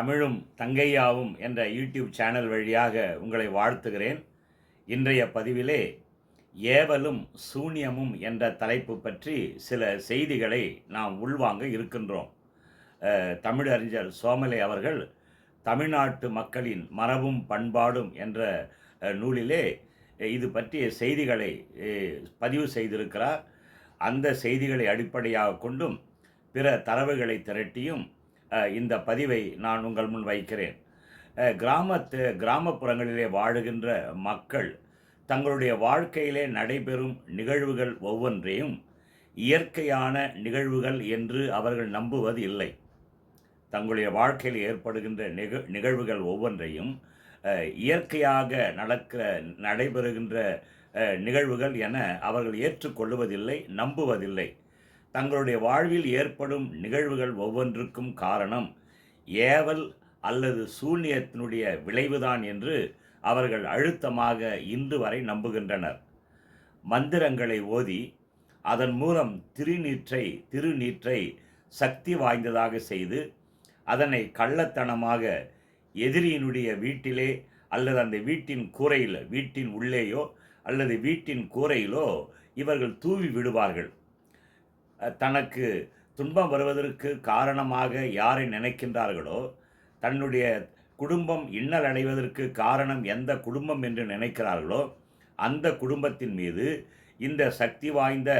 தமிழும் தங்கையாவும் என்ற YouTube channel வழியாக உங்களை வாழ்த்துகிறேன். இன்றைய பதிவிலே ஏவலும் சூனியமும் என்ற தலைப்பு பற்றி சில செய்திகளை நாம் உள்வாங்க இருக்கின்றோம். தமிழறிஞர் சோமலை அவர்கள் தமிழ்நாட்டு மக்களின் மரபும் பண்பாடும் என்ற நூலிலே இது பற்றிய செய்திகளை பதிவு செய்திருக்கிறார். அந்த செய்திகளை அடிப்படையாக கொண்டும் பிற தரவுகளை திரட்டியும் இந்த பதிவை நான் உங்கள் முன் வைக்கிறேன். கிராமத்து கிராமப்புறங்களிலே வாழுகின்ற மக்கள் தங்களுடைய வாழ்க்கையிலே நடைபெறும் நிகழ்வுகள் ஒவ்வொன்றையும் இயற்கையான நிகழ்வுகள் என்று அவர்கள் நம்புவது இல்லை தங்களுடைய வாழ்க்கையில் ஏற்படுகின்ற நிக நிகழ்வுகள் ஒவ்வொன்றையும் இயற்கையாக நடக்கிற நடைபெறுகின்ற நிகழ்வுகள் என அவர்கள் ஏற்றுக்கொள்வதில்லை நம்புவதில்லை. தங்களுடைய வாழ்வில் ஏற்படும் நிகழ்வுகள் ஒவ்வொன்றுக்கும் காரணம் ஏவல் அல்லது சூன்யத்தினுடைய விளைவுதான் என்று அவர்கள் அழுத்தமாக இன்று வரை நம்புகின்றனர். மந்திரங்களை ஓதி அதன் மூலம் திருநீற்றை திருநீற்றை சக்தி வாய்ந்ததாக செய்து அதனை கள்ளத்தனமாக எதிரியினுடைய வீட்டிலே அல்லது அந்த வீட்டின் கூரையில் வீட்டின் உள்ளேயோ அல்லது வீட்டின் கூரையிலோ இவர்கள் தூவி விடுவார்கள். தனக்கு துன்பம் வருவதற்கு காரணமாக யாரை நினைக்கின்றார்களோ தன்னுடைய குடும்பம் இன்னல் அடைவதற்கு காரணம் எந்த குடும்பம் என்று நினைக்கிறார்களோ அந்த குடும்பத்தின் மீது இந்த சக்தி வாய்ந்த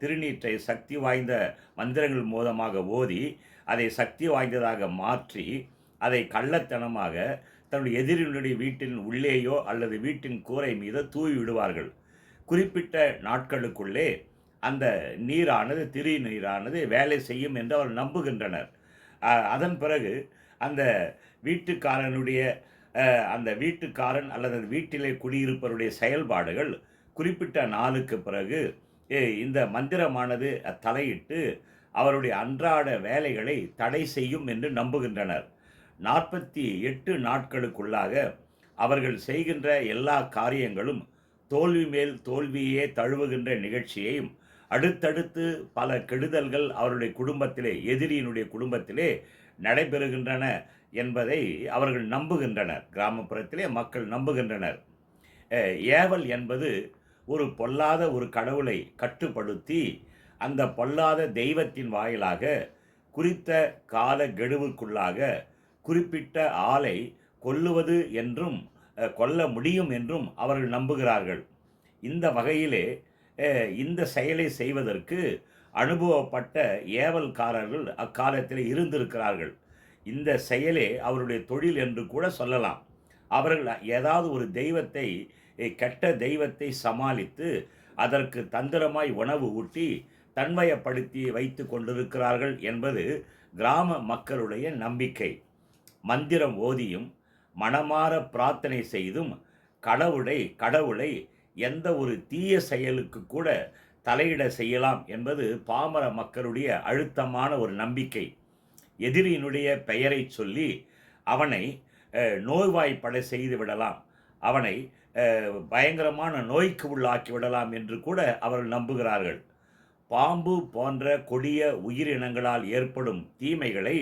திருநீற்றை சக்தி வாய்ந்த மந்திரங்கள் மூலமாக ஓதி அதை சக்தி வாய்ந்ததாக மாற்றி அதை கள்ளத்தனமாக தன்னுடைய எதிரினுடைய வீட்டின் உள்ளேயோ அல்லது வீட்டின் கூரை மீது தூவி விடுவார்கள். குறிப்பிட்ட நாட்களுக்குள்ளே அந்த நீரானது திரு நீரானது வேலை செய்யும் என்று அவர் நம்புகின்றனர். அதன் பிறகு அந்த வீட்டுக்காரனுடைய அந்த வீட்டுக்காரன் அல்லது வீட்டிலே குடியிருப்பவருடைய செயல்பாடுகள் குறிப்பிட்ட நாளுக்கு பிறகு இந்த மந்திரமானது தலையிட்டு அவருடைய அன்றாட வேலைகளை தடை செய்யும் என்று நம்புகின்றனர். நாற்பத்தி எட்டு நாட்களுக்குள்ளாக அவர்கள் செய்கின்ற எல்லா காரியங்களும் தோல்வி மேல் தோல்வியே தழுவுகின்ற நிகழ்ச்சியையும் அடுத்தடுத்து பல கெடுதல்கள் அவருடைய குடும்பத்திலே எதிரியினுடைய குடும்பத்திலே நடைபெறுகின்றன என்பதை அவர்கள் நம்புகின்றனர். கிராமப்புறத்திலே மக்கள் நம்புகின்றனர். ஏவல் என்பது ஒரு பொல்லாத ஒரு கடவுளை கட்டுப்படுத்தி அந்த பொல்லாத தெய்வத்தின் வாயிலாக குறித்த கால கெடுவுக்குள்ளாக குறிப்பிட்ட ஆளை கொல்லுவது என்றும் கொல்ல முடியும் என்றும் அவர்கள் நம்புகிறார்கள். இந்த வகையிலே இந்த செயலை செய்வதற்கு அனுபவப்பட்ட ஏவல்காரர்கள் அக்காலத்தில் இருந்திருக்கிறார்கள். இந்த செயலே அவருடைய தொழில் என்று கூட சொல்லலாம். அவர்கள் ஏதாவது ஒரு தெய்வத்தை கெட்ட தெய்வத்தை சமாளித்து அதற்கு தந்திரமாய் உணவு ஊட்டி தன்மயப்படுத்தி வைத்து கொண்டிருக்கிறார்கள் என்பது கிராம மக்களுடைய நம்பிக்கை. மந்திரம் ஓதியும் மனமாற பிரார்த்தனை செய்தும் கடவுளை கடவுளை எந்த ஒரு தீய செயலுக்கு கூட தலையிட செய்யலாம் என்பது பாமர மக்களுடைய அழுத்தமான ஒரு நம்பிக்கை. எதிரியினுடைய பெயரை சொல்லி அவனை நோய்வாய்ப்படை நோய்வாய்ப்பட செய்து விடலாம். அவனை பயங்கரமான நோய்க்கு உள்ளாக்கி விடலாம் என்று கூட அவர்கள் நம்புகிறார்கள். பாம்பு போன்ற கொடிய உயிரினங்களால் ஏற்படும் தீமைகளை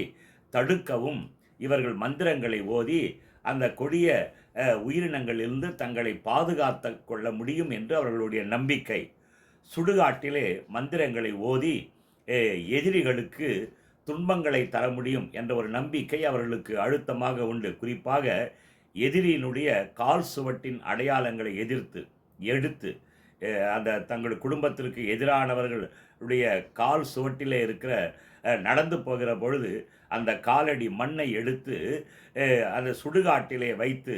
தடுக்கவும் இவர்கள் மந்திரங்களை ஓதி அந்த கொடிய உயிரினங்களிலிருந்து தங்களை பாதுகாத்து கொள்ள முடியும் என்று அவர்களுடைய நம்பிக்கை. சுடுகாட்டிலே மந்திரங்களை ஓதி எதிரிகளுக்கு துன்பங்களை தர முடியும் என்ற ஒரு நம்பிக்கை அவர்களுக்கு அழுத்தமாக உண்டு. குறிப்பாக எதிரியினுடைய கால் சுவட்டின் அடையாளங்களை எதிர்த்து எடுத்து அந்த தங்கள் குடும்பத்திற்கு எதிரானவர்களுடைய கால் சுவட்டிலே இருக்கிற நடந்து போகிற பொழுது அந்த காலடி மண்ணை எடுத்து அந்த சுடுகாட்டிலே வைத்து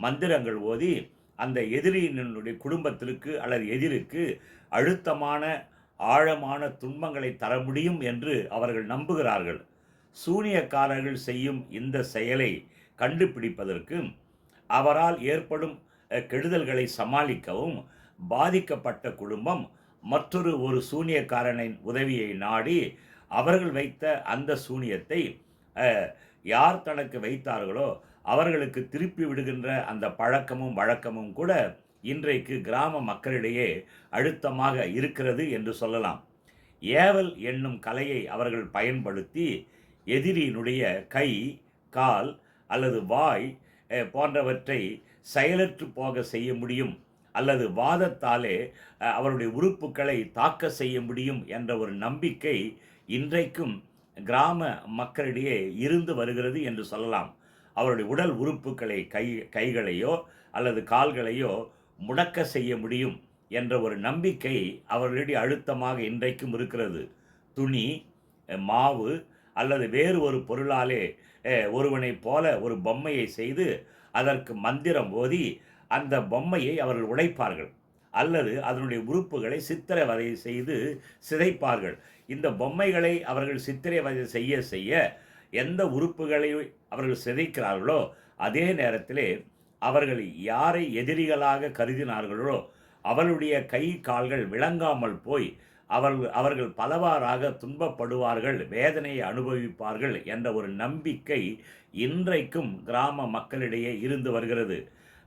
மந்திரங்கள் ஓதி அந்த எதிரியினுடைய குடும்பத்திற்கு அல்லது எதிரிக்கு அழுத்தமான ஆழமான துன்பங்களை தர முடியும் என்று அவர்கள் நம்புகிறார்கள். சூனியக்காரர்கள் செய்யும் இந்த செயலை கண்டுபிடிப்பதற்கு அவரால் ஏற்படும் கெடுதல்களை சமாளிக்கவும் பாதிக்கப்பட்ட குடும்பம் மற்றொரு ஒரு சூனியக்காரனின் உதவியை நாடி அவர்கள் வைத்த அந்த சூனியத்தை யார் தனக்கு வைத்தார்களோ அவர்களுக்கு திருப்பி விடுகின்ற அந்த பழக்கமும் வழக்கமும் கூட இன்றைக்கு கிராம மக்களிடையே அழுத்தமாக இருக்கிறது என்று சொல்லலாம். ஏவல் என்னும் கலையை அவர்கள் பயன்படுத்தி எதிரியினுடைய கை கால் அல்லது வாய் போன்றவற்றை செயலற்று போக செய்ய முடியும் அல்லது வாதத்தாலே அவருடைய உறுப்புகளை தாக்க செய்ய முடியும் என்ற ஒரு நம்பிக்கை இன்றைக்கும் கிராம மக்களிடையே இருந்து வருகிறது என்று சொல்லலாம். அவருடைய உடல் உறுப்புகளை கை கைகளையோ அல்லது கால்களையோ முடக்க செய்ய முடியும் என்ற ஒரு நம்பிக்கை அவர்களிடையே அழுத்தமாக இன்றைக்கும் இருக்கிறது. துணி மாவு அல்லது வேறு ஒரு பொருளாலே ஒருவனைப் போல ஒரு பொம்மையை செய்து அதற்கு மந்திரம் ஓதி அந்த பொம்மையை அவர்கள் உடைப்பார்கள். அல்லது அதனுடைய உறுப்புகளை சித்திரவதை செய்து சிதைப்பார்கள். இந்த பொம்மைகளை அவர்கள் சித்திரவதை செய்ய செய்ய எந்த உறுப்புகளை அவர்கள் சிதைக்கிறார்களோ அதே நேரத்திலே அவர்கள் யாரை எதிரிகளாக கருதினார்களோ அவளுடைய கை கால்கள் விளங்காமல் போய் அவர்கள் அவர்கள் பலவாறாக துன்பப்படுவார்கள் வேதனையை அனுபவிப்பார்கள் என்ற ஒரு நம்பிக்கை இன்றைக்கும் கிராம மக்களிடையே இருந்து வருகிறது.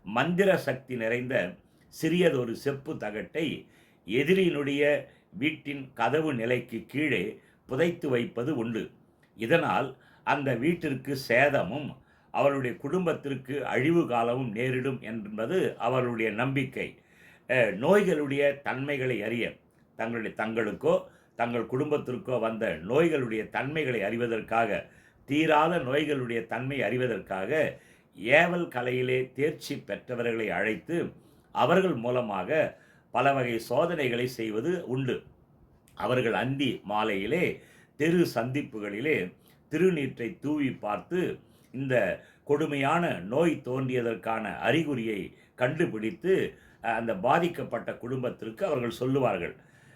மந்திர சக்தி நிறைந்த சிறியதொரு செப்பு தகட்டை எதிரியினுடைய வீட்டின் கதவு நிலைக்கு கீழே புதைத்து வைப்பது உண்டு. இதனால் அந்த வீட்டிற்கு சேதமும் அவருடைய குடும்பத்திற்கு அழிவு காலமும் நேரிடும் என்பது அவர்களுடைய நம்பிக்கை. நோய்களுடைய தன்மைகளை அறிய தங்களுடைய தங்களுக்கோ தங்கள் குடும்பத்திற்கோ வந்த நோய்களுடைய தன்மைகளை அறிவதற்காக தீராத நோய்களுடைய தன்மை அறிவதற்காக ஏவல் கலையிலே தேர்ச்சி பெற்றவர்களை அழைத்து அவர்கள் மூலமாக பல வகை சோதனைகளை செய்வது உண்டு. அவர்கள் அந்தி மாலையிலே தெரு சந்திப்புகளிலே திருநீற்றை தூவி பார்த்து இந்த கொடுமையான நோய் தோன்றியதற்கான அறிகுறியை கண்டுபிடித்து அந்த பாதிக்கப்பட்ட குடும்பத்திற்கு அவர்கள் சொல்லுவார்கள்.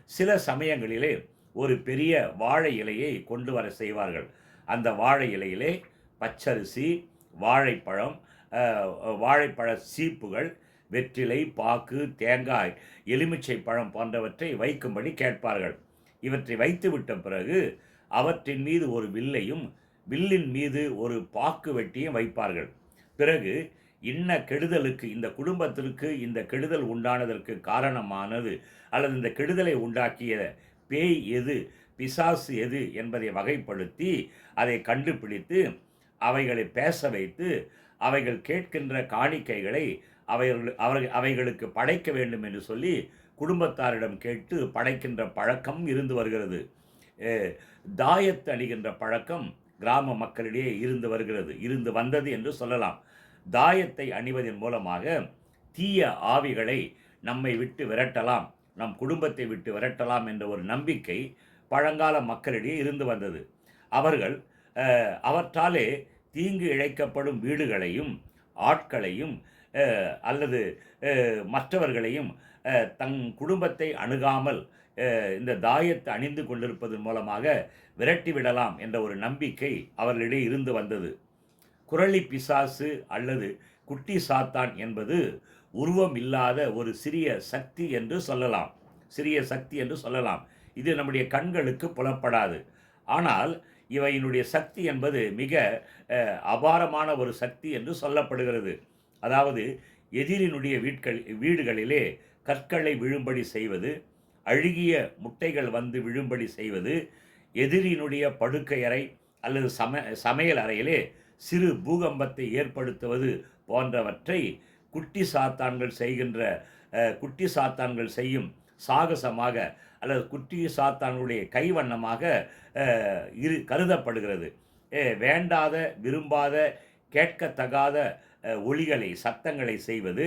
சில சமயங்களிலே ஒரு பெரிய வாழை இலையை கொண்டு வர செய்வார்கள். அந்த வாழை இலையிலே பச்சரிசி வாழைப்பழம் வாழைப்பழ சீப்புகள் வெற்றிலை பாக்கு தேங்காய் எலுமிச்சை பழம் போன்றவற்றை வைக்கும்படி கேட்பார்கள். இவற்றை வைத்துவிட்ட பிறகு அவற்றின் மீது ஒரு வில்லையும் வில்லின் மீது ஒரு பாக்கு வெட்டியும் வைப்பார்கள். பிறகு இன்ன கெடுதலுக்கு இந்த குடும்பத்திற்கு இந்த கெடுதல் உண்டானதற்கு காரணமானது அல்லது இந்த கெடுதலை உண்டாக்கிய பேய் எது பிசாசு எது என்பதை வகைப்படுத்தி அதை கண்டுபிடித்து அவைகளை பேச வைத்து அவைகள் கேட்கின்ற காணிக்கைகளை அவைகள் அவர்கள் அவைகளுக்கு படைக்க வேண்டும் என்று சொல்லி குடும்பத்தாரிடம் கேட்டு படைக்கின்ற பழக்கம் இருந்து வருகிறது. தாயத்து அணிகின்ற பழக்கம் கிராம மக்களிடையே இருந்து வருகிறது. இருந்து வந்தது என்று சொல்லலாம். தாயத்தை அணிவதன் மூலமாக தீய ஆவிகளை நம்மை விட்டு விரட்டலாம். நம் குடும்பத்தை விட்டு விரட்டலாம் என்ற ஒரு நம்பிக்கை பழங்கால மக்களிடையே இருந்து வந்தது. அவர்கள் அவற்றாலே தீங்கு இழைக்கப்படும் வீடுகளையும் ஆட்களையும் அல்லது மற்றவர்களையும் தங் குடும்பத்தை அணுகாமல் இந்த தாயத்தை அணிந்து கொண்டிருப்பதன் மூலமாக விரட்டி விடலாம் என்ற ஒரு நம்பிக்கை அவர்களிடையே இருந்து வந்தது. குரளி பிசாசு அல்லது குட்டி சாத்தான் என்பது உருவம் இல்லாத ஒரு சிறிய சக்தி என்று சொல்லலாம். சிறிய சக்தி என்று சொல்லலாம். இது நம்முடைய கண்களுக்கு புலப்படாது. ஆனால் இவையினுடைய சக்தி என்பது மிக அபாரமான ஒரு சக்தி என்று சொல்லப்படுகிறது. அதாவது எதிரினுடைய வீட்கள் வீடுகளிலே கற்களை விழும்படி செய்வது அழுகிய முட்டைகள் வந்து விழும்படி செய்வது எதிரியினுடைய படுக்கை அறை அல்லது சம சமையல் அறையிலே சிறு பூகம்பத்தை ஏற்படுத்துவது போன்றவற்றை குட்டி சாத்தான்கள் செய்கின்ற குட்டி சாத்தான்கள் செய்யும் சாகசமாக அல்லது குட்டி சாத்தான்களுடைய கைவண்ணமாக இரு கருதப்படுகிறது. வேண்டாத விரும்பாத கேட்கத்தகாத ஒளிகளை சத்தங்களை செய்வது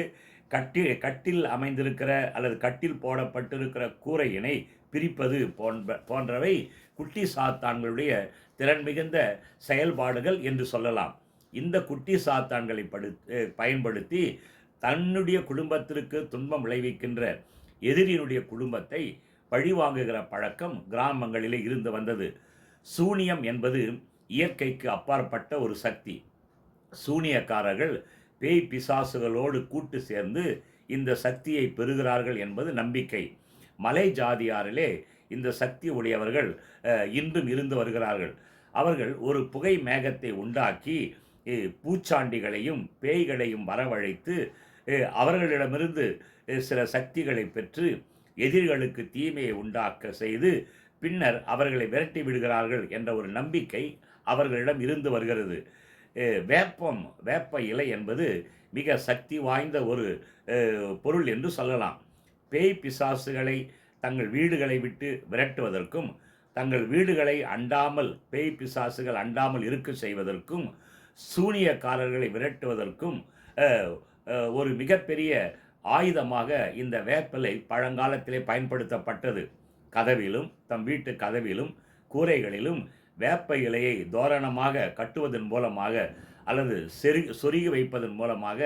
கட்டி கட்டில் அமைந்திருக்கிற அல்லது கட்டில் போடப்பட்டிருக்கிற கூரையினை பிரிப்பது போன்ற போன்றவை குட்டி சாத்தான்களுடைய திறன் மிகுந்த செயல்பாடுகள் என்று சொல்லலாம். இந்த குட்டி சாத்தான்களை படு பயன்படுத்தி தன்னுடைய குடும்பத்திற்கு துன்பம் விளைவிக்கின்ற எதிரியினுடைய குடும்பத்தை பழிவாங்குகிற பழக்கம் கிராமங்களிலே இருந்து வந்தது. சூனியம் என்பது இயற்கைக்கு அப்பாற்பட்ட ஒரு சக்தி. சூனியக்காரர்கள் பேய் பிசாசுகளோடு கூட்டு சேர்ந்து இந்த சக்தியை பெறுகிறார்கள் என்பது நம்பிக்கை. மலை ஜாதியாரிலே இந்த சக்தி உடையவர்கள் இன்றும் இருந்து வருகிறார்கள். அவர்கள் ஒரு புகை மேகத்தை உண்டாக்கி பூச்சாண்டிகளையும் பேய்களையும் வரவழைத்து அவர்களிடமிருந்து சில சக்திகளை பெற்று எதிரிகளுக்கு தீமையை உண்டாக்க செய்து பின்னர் அவர்களை விரட்டி விடுகிறார்கள் என்ற ஒரு நம்பிக்கை அவர்களிடம் இருந்து வருகிறது. வேப்பம் வேப்ப இலை என்பது மிக சக்தி வாய்ந்த ஒரு பொருள் என்று சொல்லலாம். பேய் பிசாசுகளை தங்கள் வீடுகளை விட்டு விரட்டுவதற்கும் தங்கள் வீடுகளை அண்டாமல் பேய் பிசாசுகள் அண்டாமல் இருக்க செய்வதற்கும் சூனியக்காரர்களை விரட்டுவதற்கும் ஒரு மிகப்பெரிய ஆயுதமாக இந்த வேப்பிலை பழங்காலத்திலே பயன்படுத்தப்பட்டது. கதவிலும் தம் வீட்டு கதவிலும் கூரைகளிலும் வேப்ப இலையை தோரணமாக கட்டுவதன் மூலமாக அல்லது செரு சொருகி வைப்பதன் மூலமாக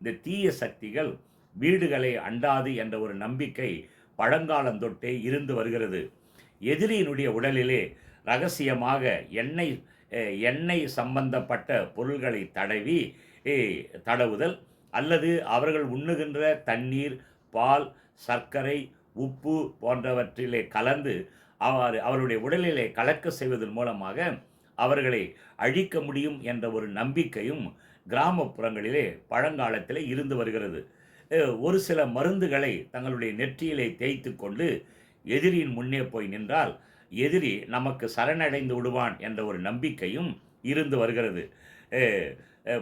இந்த தீய சக்திகள் வீடுகளை அண்டாது என்ற ஒரு நம்பிக்கை பழங்காலந்தொட்டே இருந்து வருகிறது. எதிரியினுடைய உடலிலே ரகசியமாக எண்ணெய் எண்ணெய் சம்பந்தப்பட்ட பொருள்களை தடவி தடவுதல் அல்லது அவர்கள் உண்ணுகின்ற தண்ணீர் பால் சர்க்கரை உப்பு போன்றவற்றிலே கலந்து அவர் அவருடைய உடலிலே கலக்க செய்வதன் மூலமாக அவர்களை அழிக்க முடியும் என்ற ஒரு நம்பிக்கையும் கிராமப்புறங்களிலே பழங்காலத்தில் இருந்து வருகிறது. ஒரு சில மருந்துகளை தங்களுடைய நெற்றியிலே தேய்த்து கொண்டு எதிரியின் முன்னே போய் நின்றால் எதிரி நமக்கு சரணடைந்து விடுவான் என்ற ஒரு நம்பிக்கையும் இருந்து வருகிறது.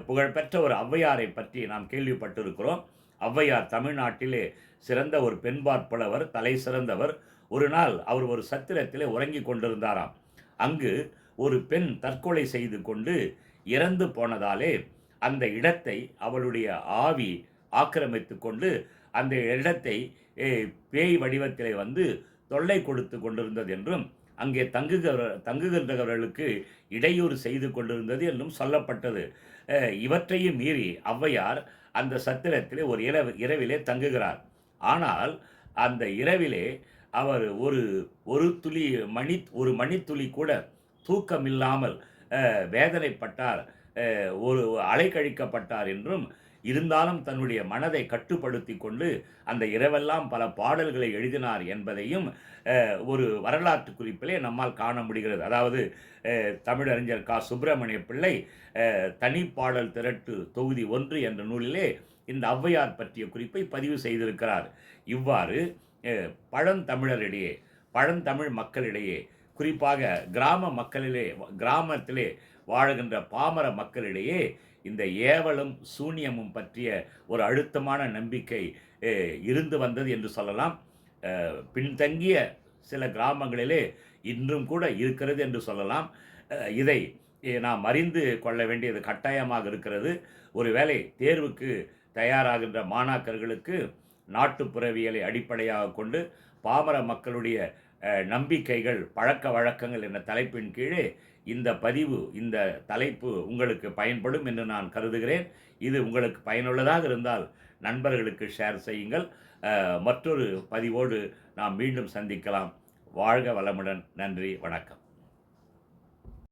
புகழ்பெற்ற ஒரு ஔவையாரை பற்றி நாம் கேள்விப்பட்டிருக்கிறோம். ஔவையார் தமிழ்நாட்டிலே சிறந்த ஒரு பெண்பார்ப்புலவர் தலை சிறந்தவர் ஒரு நாள் அவர் ஒரு சத்திரத்திலே உறங்கி கொண்டிருந்தாராம். அங்கு ஒரு பெண் தற்கொலை செய்து கொண்டு இறந்து போனதாலே அந்த இடத்தை அவளுடைய ஆவி ஆக்கிரமித்து கொண்டு அந்த இடத்தை பேய் வடிவத்திலே வந்து தொல்லை கொடுத்து கொண்டிருந்தது என்றும் அங்கே தங்குகிற தங்குகின்றவர்களுக்கு இடையூறு செய்து கொண்டிருந்தது என்றும் சொல்லப்பட்டது. இவற்றையும் மீறி ஔவையார் அந்த சத்திரத்திலே ஒரு இரவு இரவிலே தங்குகிறார். ஆனால் அந்த இரவிலே அவர் ஒரு ஒரு துளி மணி ஒரு மணித்துளி கூட தூக்கம் இல்லாமல் வேதனைப்பட்டார். ஒரு அலைக்கழிக்கப்பட்டார் என்றும் இருந்தாலும் தன்னுடைய மனதை கட்டுப்படுத்தி கொண்டு அந்த இரவெல்லாம் பல பாடல்களை எழுதினார் என்பதையும் ஒரு வரலாற்று குறிப்பிலே நம்மால் காண முடிகிறது. அதாவது தமிழறிஞர் கா. சுப்பிரமணிய பிள்ளை தனிப்பாடல் திரட்டு தொகுதி ஒன்று என்ற நூலிலே இந்த ஔவையார் பற்றிய குறிப்பை பதிவு செய்திருக்கிறார். இவ்வாறு பழந்தமிழரிடையே பழந்தமிழ் மக்களிடையே குறிப்பாக கிராம மக்களிலே கிராமத்திலே வாழ்கின்ற பாமர மக்களிடையே இந்த ஏவலும் சூனியமும் பற்றிய ஒரு அழுத்தமான நம்பிக்கை இருந்து வந்தது என்று சொல்லலாம். பின்தங்கிய சில கிராமங்களிலே இன்றும் கூட இருக்கிறது என்று சொல்லலாம். இதை நாம் அறிந்து கொள்ள வேண்டியது கட்டாயமாக இருக்கிறது. ஒருவேளை தேர்வுக்கு தயாராகின்ற மாணாக்கர்களுக்கு நாட்டுப்புறவியலை அடிப்படையாக கொண்டு பாமர மக்களுடைய நம்பிக்கைகள் பழக்க வழக்கங்கள் என்ற தலைப்பின் கீழே இந்த பதிவு இந்த தலைப்பு உங்களுக்கு பயன்படும் என்று நான் கருதுகிறேன். இது உங்களுக்கு பயனுள்ளதாக இருந்தால் நண்பர்களுக்கு ஷேர் செய்யுங்கள். மற்றொரு பதிவோடு நாம் மீண்டும் சந்திக்கலாம். வாழ்க வளமுடன். நன்றி. வணக்கம்.